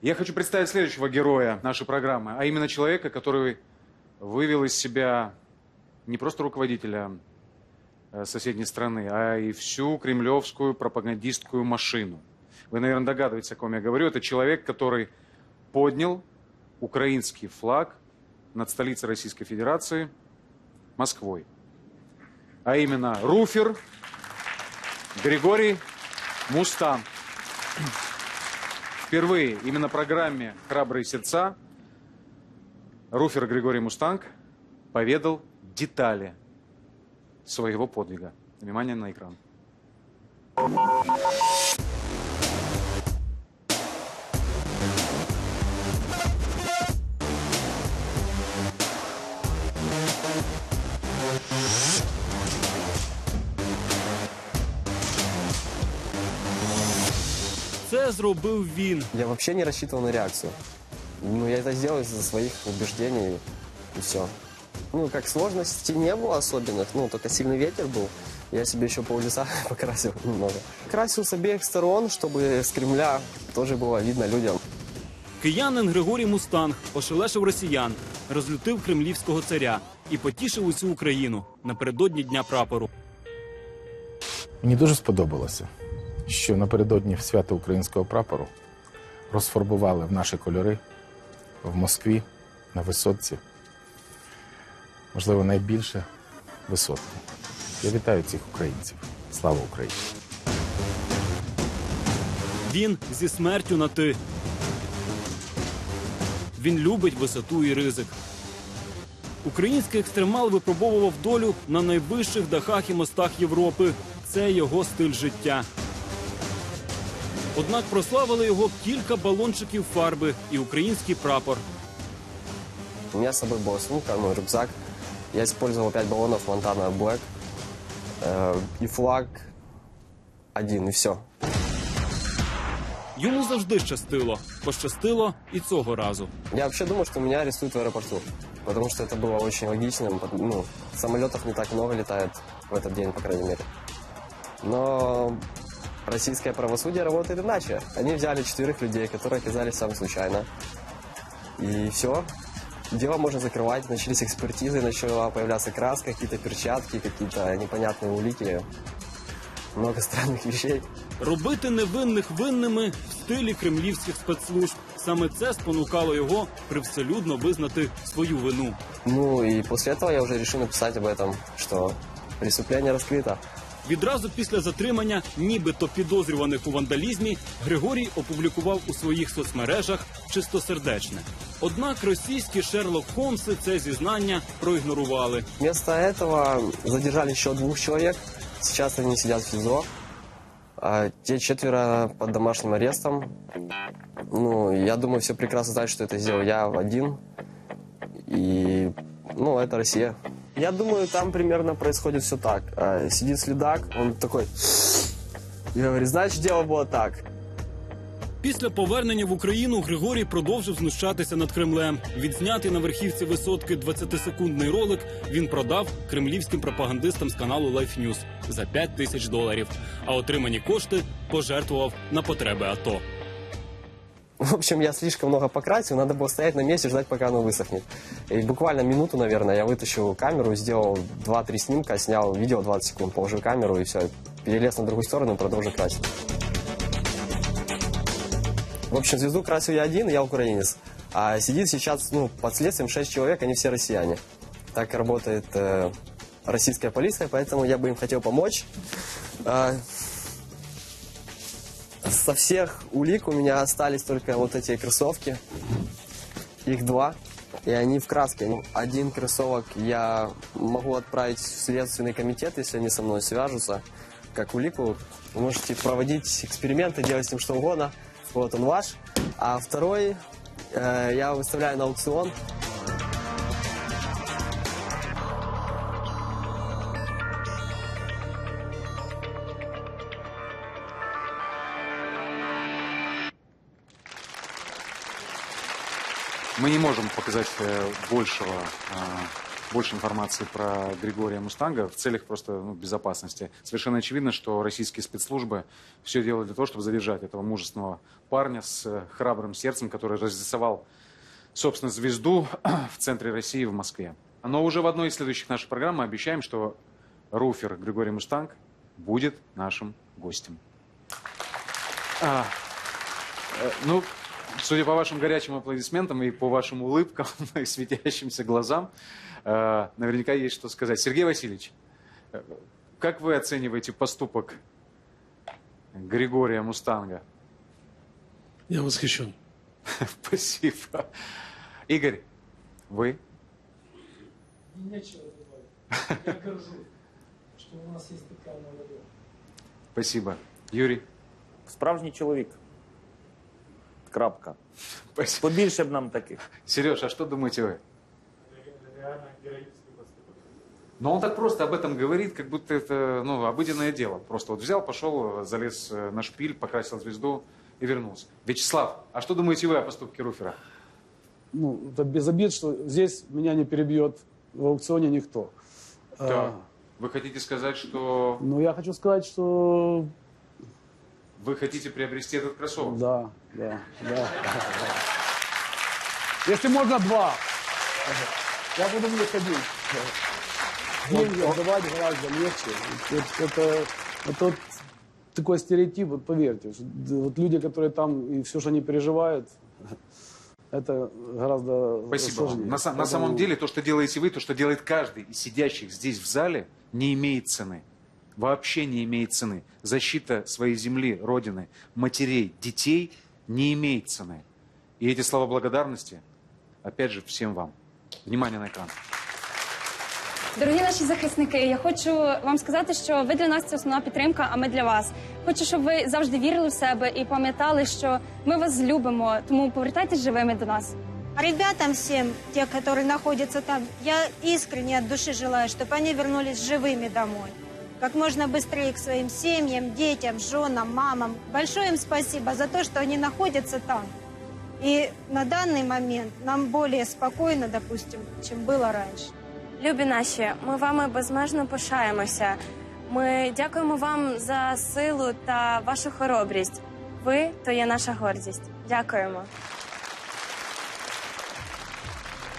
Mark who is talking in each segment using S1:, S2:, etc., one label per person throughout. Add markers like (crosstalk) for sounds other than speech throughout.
S1: Я хочу представить следующего героя нашей программы, а именно человека, который вывел из себя не просто руководителя э, соседней страны, а и всю кремлевскую пропагандистскую машину. Вы, наверное, догадываетесь, о ком я говорю. Это человек, который поднял украинский флаг над столицей Российской Федерации Москвой. А именно Руфер Григорий Мустан. Впервые именно программе «Храбрые сердца» Руфер Григорий Мустанг поведал детали своего подвига. Внимание на экран.
S2: Це зробив він.
S3: Я вообще не рассчитывал на реакцию. Ну, я это сделал из-за своих убеждений и все. Ну, как сложностей не было особенных, ну, только сильный ветер был. Я себе еще пол лица (laughs) покрасил немного. Красил с обеих сторон, чтобы с Кремля тоже было видно людям.
S2: Киянин Григорій Мустанг ошелешив росіян, розлютив кремлівського царя і потішив усю Україну напередодні дня прапору.
S4: Мені дуже сподобалося, що напередодні свята українського прапору розфарбували в наші кольори в Москві на висотці. Можливо, найбільше висотку. Я вітаю цих українців. Слава Україні!
S2: Він зі смертю на ти. Він любить висоту і ризик. Український екстремал випробовував долю на найвищих дахах і мостах Європи. Це його стиль життя. Однак прославили його кілька балончиків фарби і український прапор.
S3: У меня с собой была сумка, мой рюкзак. Я использовал 5 баллонов Montana Black. Э, и флаг один, и все.
S2: Йому завжди щастило. Пощастило і цього разу.
S3: Я вообще думал, что меня арестуют в аэропорту. Потому что это было очень логичным. пот- Ну, самолетов не так много летает в этот день, по крайней мере. Но российское правосудие работает иначе. Они взяли четверых людей, которые оказались там случайно. И все. Дело можно закрывать. Начались экспертизы, начала появляться краска, какие-то перчатки, какие-то непонятные улики. Много странных вещей.
S2: Робити невинних винними в стилі кремлівських спецслужб. Саме це спонукало його привселюдно визнати свою вину.
S3: Ну и после этого я уже решил написать об этом, что преступление раскрыто.
S2: Відразу після затримання, нібито підозрюваних у вандалізмі, Григорій опублікував у своїх соцмережах чистосердечне. Однак російські Шерлок Холмси це зізнання проігнорували.
S3: Вместо этого задержали еще двух человек. Сейчас они сидят в СИЗО. А те четверо под домашним арестом. Ну, я думаю, все прекрасно знают, что это сделал я один. И, ну, это Россия. Я думаю, там примерно происходит все так. А, Сидит следак, он такой... И говорит, значит, дело было так.
S2: Після повернення в Україну Григорій продовжив знущатися над Кремлем. Відзнятий на верхівці висотки 20-секундний ролик він продав кремлівським пропагандистам з каналу Life News за 5 тисяч доларів. А отримані кошти пожертвував на потреби АТО.
S3: В общем, я слишком много покрасил, надо было стоять на месте, ждать, пока оно высохнет. И буквально минуту, наверное, я вытащил камеру, сделал 2-3 снимка, снял видео 20 секунд, положил камеру и все. Перелез на другую сторону и продолжил красить. В общем, звезду красил я один, я украинец. А сидит сейчас, ну, под следствием 6 человек, они все россияне. Так работает э, российская полиция, поэтому я бы им хотел помочь. А, со всех улик у меня остались только вот эти кроссовки. Их два. И они в краске. Один кроссовок я могу отправить в Следственный комитет, если они со мной свяжутся. Как улику. Вы можете проводить эксперименты, делать с ним что угодно. Вот он ваш. А второй э, я выставляю на аукцион.
S1: Мы не можем показать э, большего э, больше информации про Григория Мустанга в целях просто ну, безопасности. Совершенно очевидно, что российские спецслужбы все делают для того, чтобы задержать этого мужественного парня с э, храбрым сердцем, который разрисовал, собственно, звезду (clears throat) в центре России, в Москве. Но уже в одной из следующих наших программ мы обещаем, что руфер Григорий Мустанг будет нашим гостем. А, ну, судя по вашим горячим аплодисментам и по вашим улыбкам (laughs) и светящимся глазам, э, наверняка есть что сказать. Сергей Васильевич, э, как вы оцениваете поступок Григория Мустанга?
S5: Я восхищен. (laughs)
S1: Спасибо. Игорь, вы?
S6: Нечего добавить. Я горжусь, что у нас есть такая молодежь.
S1: Спасибо. Юрий?
S7: Справжній чоловік. Крапка.
S1: Спасибо.
S7: Побільше б нам таких.
S1: Сереж, а что думаете вы?
S6: Реально героический поступок.
S1: Но он так просто об этом говорит, как будто это ну, обыденное дело. Просто вот взял, пошел, залез э, на шпиль, покрасил звезду и вернулся. Вячеслав, а что думаете вы о поступке Руфера?
S5: Ну, это без обид, что здесь меня не перебьет в аукционе никто.
S1: Так.
S5: А,
S1: Вы хотите сказать, что
S5: но я хочу сказать, что
S1: вы хотите приобрести этот кроссовок?
S5: да, да, да. Если можно два, я буду в них ходить. Деньги отдавать гораздо легче. Это, это вот такой стереотип, вот поверьте. что Вот люди, которые там и все, что они переживают, это гораздо
S1: Спасибо вам.
S5: сложнее.
S1: На, са- на самом
S5: Поэтому-
S1: деле, то, что делаете вы, то, что делает каждый из сидящих здесь в зале, не имеет цены Вообще не имеет цены. Защита своей земли, родины, матерей, детей не имеет цены. И эти слова благодарности, опять же, всем вам. Внимание на экран.
S8: Дорогі наші захисники, я хочу вам сказати, що ви для нас це основна підтримка, а ми для вас. Хочу, щоб ви завжди вірили в себе і пам'ятали, що ми вас любимо. Тому повертайтесь живими до нас.
S9: А Ребятам всем, те, которые находятся там, я искренне от души желаю, чтобы они вернулись живыми домой. Как можно быстрее к своим семьям, детям, женам, мамам. Большое им спасибо за то, что они находятся там. И на данный момент нам более спокойно, допустим, чем было раньше.
S8: Любі наші, ми вами безмежно пишаємося. Ми дякуємо вам за силу та вашу хоробрість. Ви то є наша гордість. Дякуємо.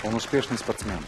S1: Он успешный спортсмен.